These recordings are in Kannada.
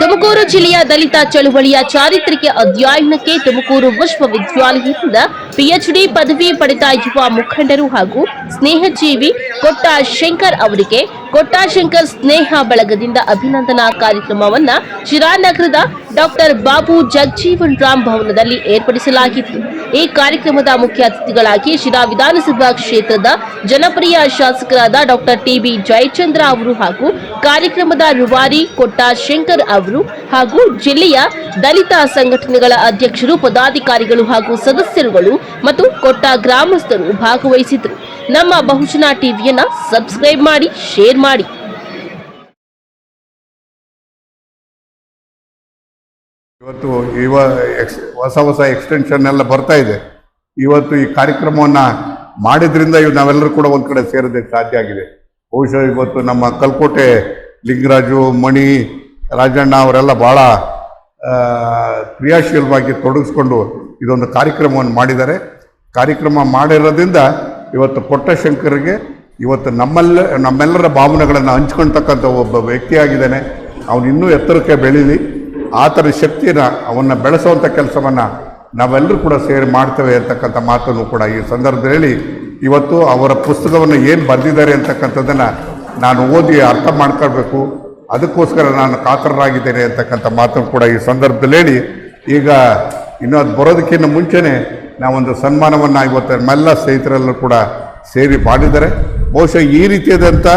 ತುಮಕೂರು ಜಿಲ್ಲೆಯ ದಲಿತ ಚಳುವಳಿಯ ಚಾರಿತ್ರಿಕ ಅಧ್ಯಯನಕ್ಕೆ ತುಮಕೂರು ವಿಶ್ವವಿದ್ಯಾಲಯದಿಂದ ಪಿಎಚ್ಡಿ ಪದವಿ ಪಡೆದ ಯುವ ಮುಖಂಡರು ಹಾಗೂ ಸ್ನೇಹಜೀವಿ ಕೊಟ್ಟಾ ಶಂಕರ್ ಅವರಿಗೆ ಕೊಟ್ಟಾ ಶಂಕರ್ ಸ್ನೇಹ ಬಳಗದಿಂದ ಅಭಿನಂದನಾ ಕಾರ್ಯಕ್ರಮವನ್ನ ಶಿರಾನಗರದ ಡಾಕ್ಟರ್ ಬಾಬು ಜಗಜೀವನ್ ರಾಮ್ ಭವನದಲ್ಲಿ ಏರ್ಪಡಿಸಲಾಗಿತ್ತು. ಈ ಕಾರ್ಯಕ್ರಮದ ಮುಖ್ಯ ಅತಿಥಿಗಳಾಗಿ ಶಿರಾ ವಿಧಾನಸಭಾ ಕ್ಷೇತ್ರದ ಜನಪ್ರಿಯ ಶಾಸಕರಾದ ಡಾಕ್ಟರ್ ಟಿಬಿ ಜಯಚಂದ್ರ ಅವರು ಹಾಗೂ ಕಾರ್ಯಕ್ರಮದ ರುವಾರಿ ಕೊಟ್ಟ ಶಂಕರ್ ಅವರು ಹಾಗೂ ಜಿಲ್ಲೆಯ ದಲಿತ ಸಂಘಟನೆಗಳ ಅಧ್ಯಕ್ಷರು, ಪದಾಧಿಕಾರಿಗಳು ಹಾಗೂ ಸದಸ್ಯರುಗಳು ಮತ್ತು ಕೊಟ್ಟ ಗ್ರಾಮಸ್ಥರು ಭಾಗವಹಿಸಿದರು ನಮ್ಮ ಬಹುಜನ ಟಿವಿಯನ್ನ ಸಬ್ಸ್ಕ್ರೈಬ್ ಮಾಡಿ, ಶೇರ್ ಮಾಡಿ. ಇವತ್ತು ಇವ ಎಕ್ಸ್, ಹೊಸ ಹೊಸ ಎಕ್ಸ್ಟೆನ್ಷನ್ ಎಲ್ಲ ಬರ್ತಾ ಇದೆ. ಇವತ್ತು ಈ ಕಾರ್ಯಕ್ರಮವನ್ನು ಮಾಡಿದ್ರಿಂದ ಇವ್ ನಾವೆಲ್ಲರೂ ಕೂಡ ಒಂದು ಕಡೆ ಸೇರೋದಕ್ಕೆ ಸಾಧ್ಯ ಆಗಿದೆ. ಬಹುಶಃ ಇವತ್ತು ನಮ್ಮ ಕಲ್ಕೋಟೆ ಲಿಂಗರಾಜು, ಮಣಿ, ರಾಜಣ್ಣ ಅವರೆಲ್ಲ ಭಾಳ ಕ್ರಿಯಾಶೀಲವಾಗಿ ತೊಡಗಿಸ್ಕೊಂಡು ಇದೊಂದು ಕಾರ್ಯಕ್ರಮವನ್ನು ಮಾಡಿದ್ದಾರೆ. ಕಾರ್ಯಕ್ರಮ ಮಾಡಿರೋದ್ರಿಂದ ಇವತ್ತು ಪೊಟ್ಟಶಂಕರಿಗೆ ಇವತ್ತು ನಮ್ಮೆಲ್ಲ, ನಮ್ಮೆಲ್ಲರ ಭಾವನೆಗಳನ್ನು ಹಂಚ್ಕೊಳ್ತಕ್ಕಂಥ ಒಬ್ಬ ವ್ಯಕ್ತಿಯಾಗಿದ್ದಾನೆ. ಅವನು ಇನ್ನೂ ಎತ್ತರಕ್ಕೆ ಬೆಳೀಲಿ. ಆ ಥರ ಶಕ್ತಿನ ಅವನ್ನ ಬೆಳೆಸುವಂಥ ಕೆಲಸವನ್ನು ನಾವೆಲ್ಲರೂ ಕೂಡ ಸೇರಿ ಮಾಡ್ತೇವೆ ಅಂತಕ್ಕಂಥ ಮಾತನ್ನು ಕೂಡ ಈ ಸಂದರ್ಭದಲ್ಲಿ ಇವತ್ತು ಅವರ ಪುಸ್ತಕವನ್ನು ಏನು ಬರೆದಿದ್ದಾರೆ ಅಂತಕ್ಕಂಥದ್ದನ್ನು ನಾನು ಓದಿ ಅರ್ಥ ಮಾಡ್ಕೊಳ್ಬೇಕು. ಅದಕ್ಕೋಸ್ಕರ ನಾನು ಕಾತರರಾಗಿದ್ದೇನೆ ಅಂತಕ್ಕಂಥ ಮಾತನ್ನು ಕೂಡ ಈ ಸಂದರ್ಭದಲ್ಲಿ ಹೇಳಿ. ಈಗ ಇನ್ನೂ ಅದು ಬರೋದಕ್ಕಿಂತ ಮುಂಚೆನೇ ನಾವೊಂದು ಸನ್ಮಾನವನ್ನು ಇವತ್ತು ನಮ್ಮೆಲ್ಲ ಸ್ನೇಹಿತರೆಲ್ಲರೂ ಕೂಡ ಸೇರಿ ಮಾಡಿದ್ದಾರೆ. ಬಹುಶಃ ಈ ರೀತಿಯಾದಂಥ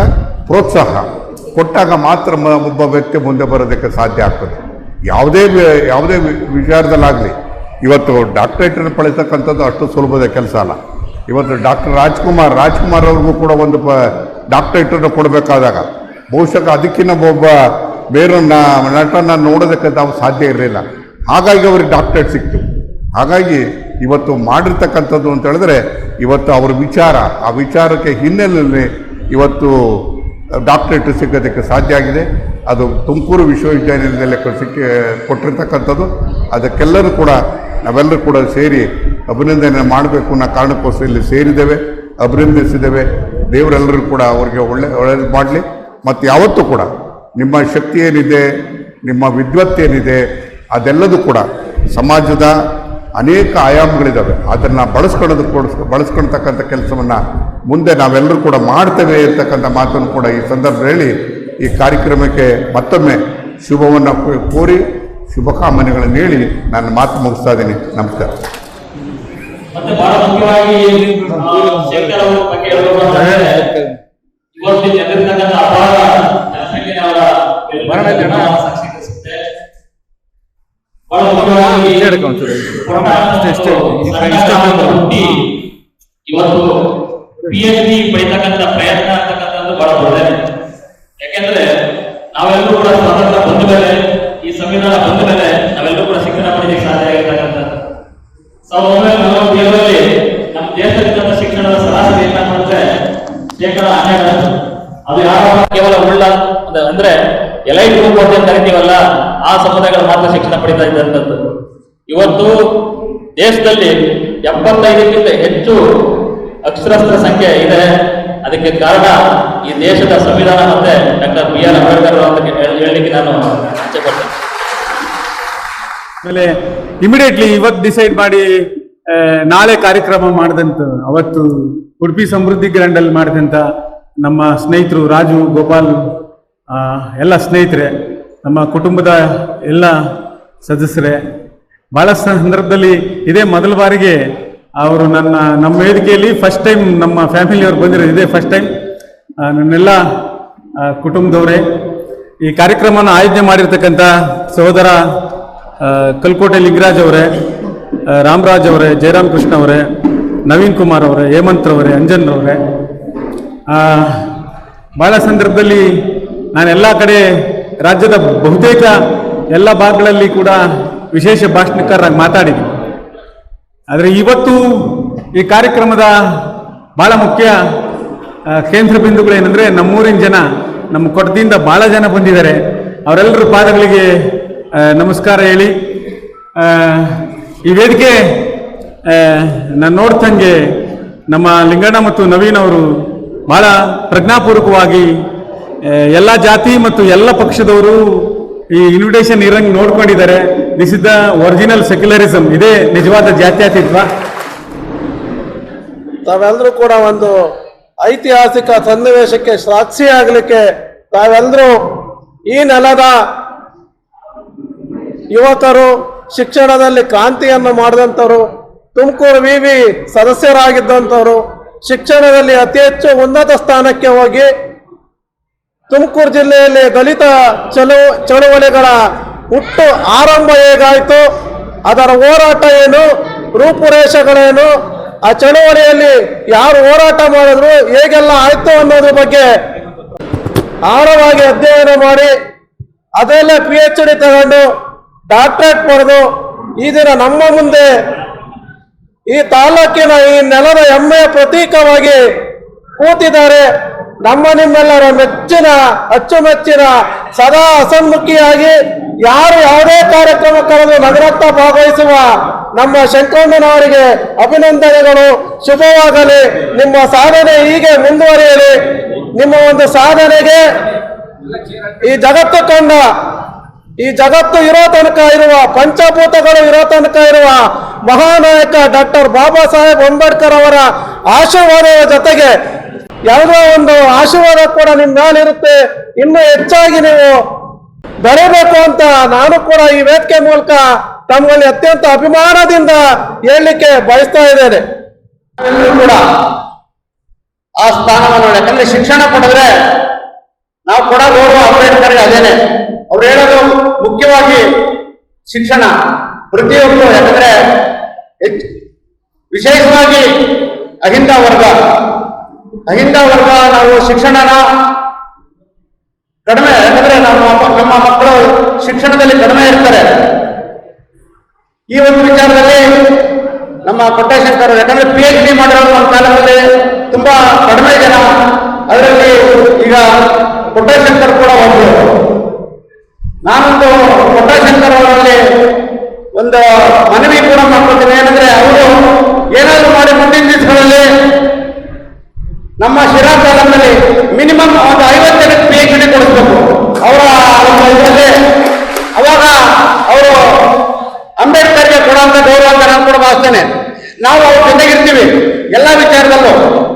ಪ್ರೋತ್ಸಾಹ ಕೊಟ್ಟಾಗ ಮಾತ್ರ ಒಬ್ಬ ವ್ಯಕ್ತಿ ಮುಂದೆ ಬರೋದಕ್ಕೆ ಸಾಧ್ಯ ಆಗ್ತದೆ. ಯಾವುದೇ ಯಾವುದೇ ವಿಚಾರದಲ್ಲಾಗಲಿ, ಇವತ್ತು ಡಾಕ್ಟ್ರೇಟ್ ಪಡಿತಕ್ಕಂಥದ್ದು ಅಷ್ಟು ಸುಲಭದ ಕೆಲಸ ಅಲ್ಲ. ಇವತ್ತು ಡಾಕ್ಟರ್ ರಾಜ್ಕುಮಾರ್ ರಾಜ್ಕುಮಾರ್ ಅವ್ರಿಗೂ ಕೂಡ ಒಂದು ಪ ಡಾಕ್ಟ್ರೇಟನ್ನು ಕೊಡಬೇಕಾದಾಗ, ಬಹುಶಃ ಅದಕ್ಕಿಂತ ಒಬ್ಬ ಬೇರೆ ನ- ನಟನ ನೋಡೋದಕ್ಕೆ ನಾವು ಸಾಧ್ಯ ಇರಲಿಲ್ಲ. ಹಾಗಾಗಿ ಅವ್ರಿಗೆ ಡಾಕ್ಟರೇಟ್ ಸಿಕ್ತು. ಹಾಗಾಗಿ ಇವತ್ತು ಮಾಡಿರ್ತಕ್ಕಂಥದ್ದು ಅಂತ ಹೇಳಿದ್ರೆ, ಇವತ್ತು ಅವ್ರ ವಿಚಾರ, ಆ ವಿಚಾರಕ್ಕೆ ಹಿನ್ನೆಲೆಯಲ್ಲಿ ಇವತ್ತು ಡಾಕ್ಟರೇಟ್ ಸಿಗೋದಕ್ಕೆ ಸಾಧ್ಯ ಆಗಿದೆ. ಅದು ತುಮಕೂರು ವಿಶ್ವವಿದ್ಯಾನಿಲಯದಲ್ಲಿ ಸಿಕ್ಕಿ ಕೊಟ್ಟಿರ್ತಕ್ಕಂಥದ್ದು. ಅದಕ್ಕೆಲ್ಲರೂ ಕೂಡ ನಾವೆಲ್ಲರೂ ಕೂಡ ಸೇರಿ ಅಭಿನಂದನೆ ಮಾಡಬೇಕು ಅನ್ನೋ ಕಾರಣಕ್ಕೋಸ್ಕರ ಇಲ್ಲಿ ಸೇರಿದ್ದೇವೆ, ಅಭಿನಂದಿಸಿದ್ದೇವೆ. ದೇವರೆಲ್ಲರೂ ಕೂಡ ಅವರಿಗೆ ಒಳ್ಳೆ, ಒಳ್ಳೇದು ಮಾಡಲಿ. ಮತ್ತು ಯಾವತ್ತೂ ಕೂಡ ನಿಮ್ಮ ಶಕ್ತಿ ಏನಿದೆ, ನಿಮ್ಮ ವಿದ್ವತ್ತೇನಿದೆ ಅದೆಲ್ಲದೂ ಕೂಡ ಸಮಾಜದ ಅನೇಕ ಆಯಾಮಗಳಿದ್ದಾವೆ ಅದನ್ನು ಬಳಸ್ಕೊಳ್ಳೋದಕ್ಕೆ ಬಳಸ್ಕೊಳ್ತಕ್ಕಂಥ ಕೆಲಸವನ್ನು ಮುಂದೆ ನಾವೆಲ್ಲರೂ ಕೂಡ ಮಾಡ್ತೇವೆ ಅಂತಕ್ಕಂಥ ಮಾತನ್ನು ಕೂಡ ಈ ಸಂದರ್ಭದಲ್ಲಿ ಈ ಕಾರ್ಯಕ್ರಮಕ್ಕೆ ಮತ್ತೊಮ್ಮೆ ಶುಭವನ್ನು ಕೋರಿ ಶುಭಕಾಮನೆಗಳನ್ನು ಹೇಳಿ ನಾನು ಮಾತು ಮುಗಿಸ್ತಾ ಇದ್ದೀನಿ. ನಮಸ್ಕಾರ. ಮತ್ತೆ ಬಹಳ ಮುಖ್ಯವಾಗಿ ಆ, ಶೇಖರ್ ಅವರ ಬಗ್ಗೆ ಹೇಳ್ಬೇಕಂದ್ರೆ ಇವತ್ತು ಎದುರಿರ್ತಕ್ಕಂಥ ಅಪಾರ ಜನಸಂಖ್ಯೆ ಅವರ ಬೆಂಬಲವನ್ನು ಸಾಕ್ಷೀಕರಿಸುತ್ತೆ. ಬಹಳ ಮುಖ್ಯವಾಗಿ ಕೊಟ್ಟ ಸಣ್ಣ ಗ್ರಾಮದ ಹುಟ್ಟಿ ಇವತ್ತು ಪಿ ಎಚ್ ಡಿ ಪಡಿತಕ್ಕಂತ ಪ್ರಯತ್ನ ಅಂತಕ್ಕಂಥದ್ದು ಬಹಳ ಒಳ್ಳೆಯದು ಯಾಕೆಂದ್ರೆ ನಾವೆಲ್ಲರೂ ಕೂಡ ಸ್ವಾತಂತ್ರ್ಯ ಬಂದ ಮೇಲೆ ಈ ಸಂವಿಧಾನ ಬಂದ ಮೇಲೆ ನಾವೆಲ್ಲರೂ ಕೂಡ ಶಿಕ್ಷಣ ಪಡೆಯಲಿಕ್ಕೆ ಸಾಧ್ಯ ಆಗಿರ್ತಕ್ಕಂಥದ್ದು ಸಾವಿರದ ಒಂಬೈನೂರ ನಲವತ್ತೇಳರಲ್ಲಿ ನಮ್ಮ ದೇಶದಲ್ಲಿದ್ದಂಥ ಶಿಕ್ಷಣದ ಸರಾಸರಿ ಏನ ಮಾಡಿದ್ರೆ ಶೇಕಡ ಹನ್ನೆರಡು ಅದು ಯಾವ ಕೇವಲ ಉಳ್ಳ ಅಂದ್ರೆ ಎಲೈಟ್ ಗ್ರೂಪ್ ಅಂತ ಕರಿತೀವಲ್ಲ ಆ ಸಮುದಾಯಗಳು ಮಾತ್ರ ಶಿಕ್ಷಣ ಪಡಿತಾ ಇದ್ದಂಥದ್ದು ಇವತ್ತು ದೇಶದಲ್ಲಿ ಎಪ್ಪತ್ತೈದಕ್ಕಿಂತ ಹೆಚ್ಚು ಅಕ್ಷರಸ್ಥ ಸಂಖ್ಯೆ ಇದೆ. ಅದಕ್ಕೆ ಕಾರಣ ಈ ದೇಶದ ಸಂವಿಧಾನ ಮತ್ತೆ ಡಾಕ್ಟರ್ ಬಿ ಆರ್ ಅಂಬೇಡ್ಕರ್ ಅಂತ ಹೇಳ್- ಹೇಳಲಿಕ್ಕೆ ನಾನು ಇಚ್ಛೆಪಡ್ತೇನೆ ಆಮೇಲೆ ಇಮಿಡಿಯೇಟ್ಲಿ ಇವತ್ತು ಡಿಸೈಡ್ ಮಾಡಿ ನಾಳೆ ಕಾರ್ಯಕ್ರಮ ಮಾಡಿದಂತ, ಅವತ್ತು ಉಡುಪಿ ಸಮೃದ್ಧಿ ಗ್ರ್ಯಾಂಡಲ್ಲಿ ಮಾಡಿದಂಥ ನಮ್ಮ ಸ್ನೇಹಿತರು ರಾಜು, ಗೋಪಾಲ್ ಎಲ್ಲ ಸ್ನೇಹಿತರೆ, ನಮ್ಮ ಕುಟುಂಬದ ಎಲ್ಲ ಸದಸ್ಯರೇ ಬಹಳ ಸಂದರ್ಭದಲ್ಲಿ ಇದೇ ಮೊದಲ ಬಾರಿಗೆ ಅವರು ನನ್ನ, ನಮ್ಮ ವೇದಿಕೆಯಲ್ಲಿ ಫಸ್ಟ್ ಟೈಮ್ ನಮ್ಮ ಫ್ಯಾಮಿಲಿಯವ್ರು ಬಂದಿರೋದು ಇದೇ ಫಸ್ಟ್ ಟೈಮ್ ನನ್ನೆಲ್ಲ ಕುಟುಂಬದವರೇ, ಈ ಕಾರ್ಯಕ್ರಮನ ಆಯೋಜನೆ ಮಾಡಿರ್ತಕ್ಕಂಥ ಸಹೋದರ ಕಲ್ಕೋಟೆ ಲಿಂಗರಾಜ್ ಅವರೇ ರಾಮರಾಜ್ ಅವರೇ, ಜಯರಾಮ್ ಕೃಷ್ಣ ಅವರೇ, ನವೀನ್ ಕುಮಾರ್ ಅವರೇ, ಹೇಮಂತ್ ಅವರೇ, ಅಂಜನ್ ಅವರೇ. ಭಾಳ ಸಂದರ್ಭದಲ್ಲಿ ನಾನು ಎಲ್ಲ ಕಡೆ ರಾಜ್ಯದ ಬಹುತೇಕ ಎಲ್ಲ ಭಾಗಗಳಲ್ಲಿ ಕೂಡ ವಿಶೇಷ ಭಾಷಣಕಾರರಾಗಿ ಮಾತಾಡಿದ್ವಿ. ಆದರೆ ಇವತ್ತು ಈ ಕಾರ್ಯಕ್ರಮದ ಬಹಳ ಮುಖ್ಯ ಕೇಂದ್ರ ಬಿಂದುಗಳೇನೆಂದರೆ ನಮ್ಮೂರಿನ ಜನ, ನಮ್ಮ ಕೊಟ್ಟದಿಂದ ಭಾಳ ಜನ ಬಂದಿದ್ದಾರೆ. ಅವರೆಲ್ಲರೂ ಪಾದಗಳಿಗೆ ನಮಸ್ಕಾರ ಹೇಳಿ. ಈ ವೇದಿಕೆ ನಾನು ನೋಡ್ತಂಗೆ ನಮ್ಮ ಲಿಂಗಣ್ಣ ಮತ್ತು ನವೀನ್ ಅವರು ಭಾಳ ಪ್ರಜ್ಞಾಪೂರ್ವಕವಾಗಿ ಎಲ್ಲ ಜಾತಿ ಮತ್ತು ಎಲ್ಲ ಪಕ್ಷದವರು ಈ ಇನ್ವಿಟೇಷನ್ ಇರಂಗೆ ನೋಡ್ಕೊಂಡಿದ್ದಾರೆ. This is the original secularism ಇದೇ ನಿಜವಾದ ಜಾತ್ಯತೀತ್ವ. ತಾವೆಲ್ಲರೂ ಕೂಡ ಒಂದು ಐತಿಹಾಸಿಕ ಸನ್ನಿವೇಶಕ್ಕೆ ಸಾಕ್ಷಿ ಆಗಲಿಕ್ಕೆ ತಾವೆಲ್ಲರೂ ಈ ನೆಲದ ಯುವಕರು, ಶಿಕ್ಷಣದಲ್ಲಿ ಕ್ರಾಂತಿಯನ್ನು ಮಾಡಿದಂಥವ್ರು, ತುಮಕೂರು ವಿ ವಿ ಸದಸ್ಯರಾಗಿದ್ದಂಥವ್ರು, ಶಿಕ್ಷಣದಲ್ಲಿ ಅತಿ ಹೆಚ್ಚು ಉನ್ನತ ಸ್ಥಾನಕ್ಕೆ ಹೋಗಿ ತುಮಕೂರು ಜಿಲ್ಲೆಯಲ್ಲಿ ದಲಿತ ಚಳು ಚಳುವಳಿಗಳ ಹುಟ್ಟು ಆರಂಭ ಹೇಗಾಯಿತು? ಅದರ ಹೋರಾಟ ಏನು? ರೂಪುರೇಷೆಗಳೇನು? ಆ ಚಳುವಳಿಯಲ್ಲಿ ಯಾರು ಹೋರಾಟ ಮಾಡಿದ್ರು? ಹೇಗೆಲ್ಲ ಆಯ್ತು ಅನ್ನೋದ್ರ ಬಗ್ಗೆ ಆಳವಾಗಿ ಅಧ್ಯಯನ ಮಾಡಿ, ಅದರಲ್ಲೇ ಪಿ ಎಚ್ ಡಿ ತಗೊಂಡು ಡಾಕ್ಟರೇಟ್ ಪಡೆದು, ಈ ದಿನ ನಮ್ಮ ಮುಂದೆ ಈ ತಾಲೂಕಿನ ಈ ನೆಲದ ಹೆಮ್ಮೆಯ ಪ್ರತೀಕವಾಗಿ ಕೂತಿದ್ದಾರೆ. ನಮ್ಮ ನಿಮ್ಮೆಲ್ಲರ ಮೆಚ್ಚಿನ, ಅಚ್ಚುಮೆಚ್ಚಿನ, ಸದಾ ಹಸನ್ಮುಖಿಯಾಗಿ ಯಾರು ಯಾವುದೇ ಕಾರ್ಯಕ್ರಮ ಕರೆದು ನಗರತ್ತ ಭಾಗವಹಿಸುವ ನಮ್ಮ ಶಂಕರಣ್ಣನವರಿಗೆ ಅಭಿನಂದನೆಗಳು. ಶುಭವಾಗಲಿ. ನಿಮ್ಮ ಸಾಧನೆ ಹೀಗೆ ಮುಂದುವರಿಯಲಿ. ನಿಮ್ಮ ಒಂದು ಸಾಧನೆಗೆ ಈ ಜಗತ್ತು ಕಂಡ, ಈ ಜಗತ್ತು ಇರೋ ತನಕ ಇರುವ, ಪಂಚಭೂತಗಳು ಇರೋ ತನಕ ಇರುವ ಮಹಾನಾಯಕ ಡಾಕ್ಟರ್ ಬಾಬಾ ಸಾಹೇಬ್ ಅಂಬೇಡ್ಕರ್ ಅವರ ಆಶೀರ್ವಾದದ ಜೊತೆಗೆ ಯಾವುದೋ ಒಂದು ಆಶೀರ್ವಾದ ಕೂಡ ನಿಮ್ಮ ಮೇಲಿರುತ್ತೆ. ಇನ್ನೂ ಹೆಚ್ಚಾಗಿ ನೀವು ಬೆಳೆಬೇಕು ಅಂತ ನಾನು ಕೂಡ ಈ ವೇದಿಕೆ ಮೂಲಕ ತಮ್ಮಲ್ಲಿ ಅತ್ಯಂತ ಅಭಿಮಾನದಿಂದ ಹೇಳಲಿಕ್ಕೆ ಬಯಸ್ತಾ ಇದ್ದೇನೆ. ಕೂಡ ಆ ಸ್ಥಾನವನ್ನು ಯಾಕಂದ್ರೆ ಶಿಕ್ಷಣ ಕೊಡಿದ್ರೆ ನಾವು ಕೂಡ ನೋಡುವ ಅಂಬೇಡ್ಕರ್ ಅದೇನೆ. ಅವ್ರು ಹೇಳೋದು ಮುಖ್ಯವಾಗಿ ಶಿಕ್ಷಣ ಪ್ರತಿಯೊಬ್ಬರು, ಯಾಕಂದ್ರೆ ವಿಶೇಷವಾಗಿ ಅಹಿಂದ ವರ್ಗ. ಅಹಿಂದ ವರ್ಗ ನಾವು ಶಿಕ್ಷಣನ ಕಡಿಮೆ ನಮ್ಮ ನಮ್ಮ ಮಕ್ಕಳು ಶಿಕ್ಷಣದಲ್ಲಿ ಕಡಿಮೆ ಇರ್ತಾರೆ. ಈ ಒಂದು ವಿಚಾರದಲ್ಲಿ ನಮ್ಮ ಕೊಟ್ಟೇಶಂಕರ್ ಯಾಕಂದ್ರೆ ಪಿ ಎಚ್ ಡಿ ಮಾಡಿರೋ ಕಾಲದಲ್ಲಿ ತುಂಬಾ ಕಡಿಮೆ ಜನ ಅದರಲ್ಲಿ ಈಗ ಕೊಟ್ಟೇಶಂಕರ್ ಕೂಡ ಒಬ್ಬರು ನಾನೊಂದು ಕೊಟ್ಟೇಶಂಕರ್ ಅವರಲ್ಲಿ ಒಂದು ಮನವಿ ಕೂಡ ಮಾಡ್ಕೊಳ್ತೀನಿ. ಏನಂದ್ರೆ ಅವರು ಏನಾದರೂ ಮಾಡಿ ಮುಂದಿನ ದಿವಸಗಳಲ್ಲಿ ನಮ್ಮ ಶಿರಾ ಕಾಲದಲ್ಲಿ ಮಿನಿಮಮ್ ಒಂದು ಐವತ್ತೆರಡು ಪಿ ಎಚ್ ಡಿ ಕೊಡಿಸ್ಬೇಕು. ಆಗ್ತಾನೆ. ನಾವು ಅವ್ರ ಜೊತೆಗಿರ್ತೀವಿ. ಎಲ್ಲ ವಿಚಾರದಲ್ಲೂ